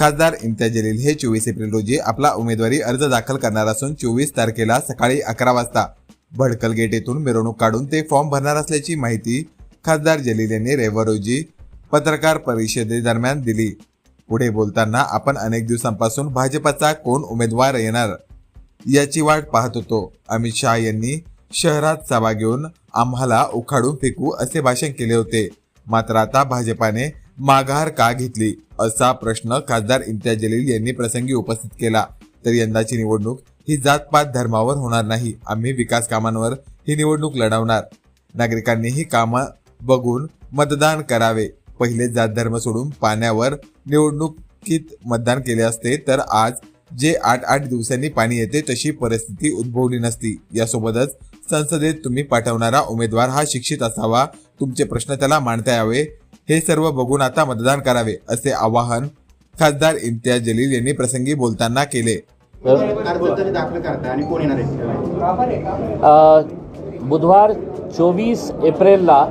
खासदार इम्तियाज जलील हे चोवीस एप्रिल रोजी आपला उमेदवारी अर्ज दाखल करणार असून चोवीस तारखेला सकाळी अकरा वाजता. भडकल गेट येथून मिरवणूक काढून ते फॉर्म भरणार असल्याची माहिती खासदार जलील यांनी रविवार रोजी पत्रकार परिषदेदरम्यान दिली. पुढे बोलताना आपण अनेक दिवसांपासून भाजपचा कोण उमेदवार येणार याची वाट पाहत होतो. अमित शहा यांनी शहरात सभा घेऊन आम्हाला उखाडून फेकू असे भाषण केले होते. मात्र आता भाजपाने माघार का घेतली असा प्रश्न खासदार इम्तियाज जलील यांनी प्रसंगी उपस्थित केला. तर यंदाची निवडणूक ही जातपात धर्मावर होणार नाही. आम्ही विकास कामांवर ही निवडणूक लढवणार. नागरिकांनी ही कामं बघून मतदान करावे. पहिले जात धर्म सोडून पाण्यावर निवडणुकीत मतदान केले असते तर आज जे आठ आठ दिवसांनी पाणी येते तशी परिस्थिती उद्भवली नसती. यासोबतच संसदेत तुम्ही पाठवणारा उमेदवार हा शिक्षित असावा. तुमचे प्रश्न त्याला मांडता यावे. हे सर्व बघून आता मतदान करावे असे आवाहन खासदार इम्तियाज जलील यांनी प्रसंगी बोलताना केले. अर्ज तरी दाखल करता आणि कोण येणार आहे? अ, बुधवार चोवीस एप्रिलला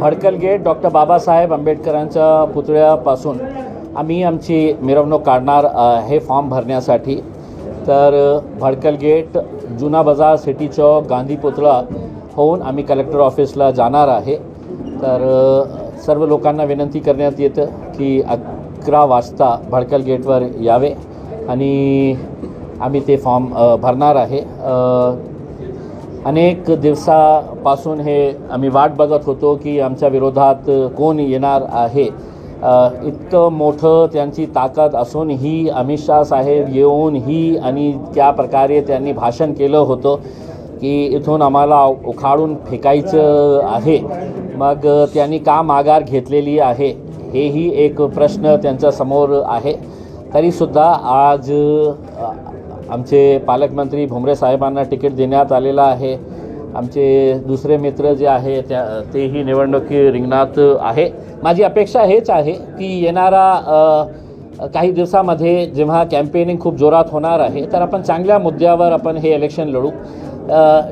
भडकल गेट डॉक्टर बाबासाहेब आंबेडकरांच्या पुतळ्यापासून आम्ही आमची मिरवणूक काढणार हे फॉर्म भरण्यासाठी. तर भडकल गेट जुना बाजार सिटी चौक गांधी पुतळा होऊन आम्ही कलेक्टर ऑफिसला जाणार आहे. तर सर्व लोकांना विनंती करण्यात येतं की अकरा वाजता भडकल गेटवर यावे आणि आम्ही ते फॉर्म भरणार आहे. अनेक दिवसापासून हे आम्ही वाट बघत होतो की आमच्या विरोधात कोण येणार आहे. इतकं मोठं त्यांची ताकद असूनही अमित शहा साहेब येऊनही आणि त्या प्रकारे त्यांनी भाषण केलं होतं की इथून आम्हाला उखाडून फेकायचं आहे. मग त्यांनी का माघार घेतलेली आहे? हेही एक प्रश्न त्यांच्यासमोर आहे. तरीसुद्धा आज आमचे पालकमंत्री भुमरे साहेबांना तिकीट देण्यात आलेलं आहे. आमचे दुसरे मित्र जे आहे त्या तेही निवडणुकी रिंगणात आहे. माझी अपेक्षा हेच आहे की येणारा काही दिवसामध्ये जेव्हा कॅम्पेनिंग खूप जोरात होणार आहे तर आपण चांगल्या मुद्द्यावर आपण हे इलेक्शन लढू.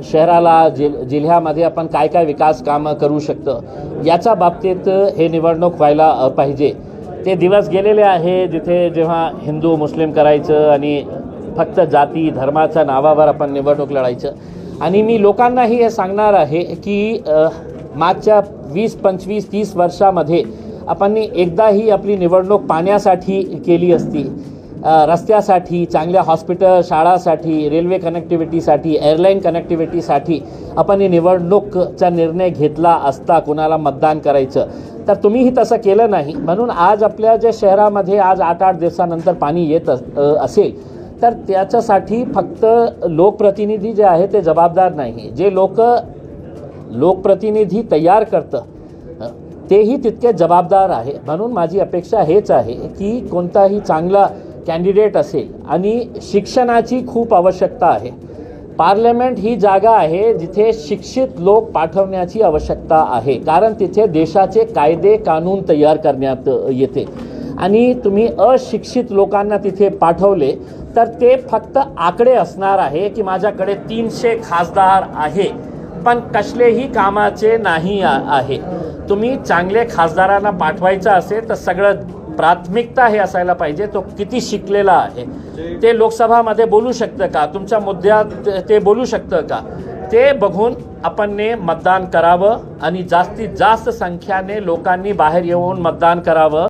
शहराला जिल जिल्ह्यामध्ये आपण काय काय विकास कामं करू शकतो याच्या बाबतीत हे निवडणूक व्हायला पाहिजे. ते दिवस गेलेले आहे जिथे जेव्हा हिंदू मुस्लिम करायचं आणि फक्त जाती धर्माच्या नावावर आपण निवडणूक लढायचं. आणि मी लोकांनाही हे सांगणार आहे की मागच्या वीस पंचवीस तीस वर्षामध्ये आपण एकदाही आपली निवडणूक पाण्यासाठी केली असती. रस्त्यासाठी चांगल्या हॉस्पिटल शाळासाठी रेल्वे कनेक्टिव्हिटीसाठी एअरलाईन कनेक्टिव्हिटीसाठी आपण ही निवडणूकचा निर्णय घेतला असता कुणाला मतदान करायचं. तर तुम्हीही तसं केलं नाही. म्हणून आज आपल्या ज्या शहरामध्ये आज आठ आठ दिवसानंतर पाणी येत अस असेल तर त्याच्यासाठी फक्त लोकप्रतिनिधी जे आहे ते जबाबदार नाही. जे लोक लोकप्रतिनिधी तयार करतं तेही तितके जबाबदार आहे. म्हणून माझी अपेक्षा हेच आहे की कोणताही चांगला कॅन्डिडेट असेल आणि शिक्षणाची खूप आवश्यकता आहे. पार्लमेंट ही जागा आहे जिथे शिक्षित लोक पाठवण्याची आवश्यकता आहे. कारण तिथे देशाचे कायदे कानून तयार करण्यात येते. आणि तुम्ही अशिक्षित लोकांना तिथे पाठवले तर ते फक्त आकडे असणार आहे की माझ्याकडे तीनशे खासदार आहे. पण कसलेही कामाचे नाही आहे. तुम्ही चांगले खासदारांना पाठवायचं असेल तर सगळं प्राथमिकता हे असायला पाहिजे. तो किती शिकलेला आहे. ते लोकसभामध्ये बोलू शकतं का? तुमच्या मुद्द्यात ते बोलू शकतं का? ते बघून आपण ने मतदान करावं आणि जास्तीत जास्त संख्याने लोकांनी बाहेर येऊन मतदान करावं.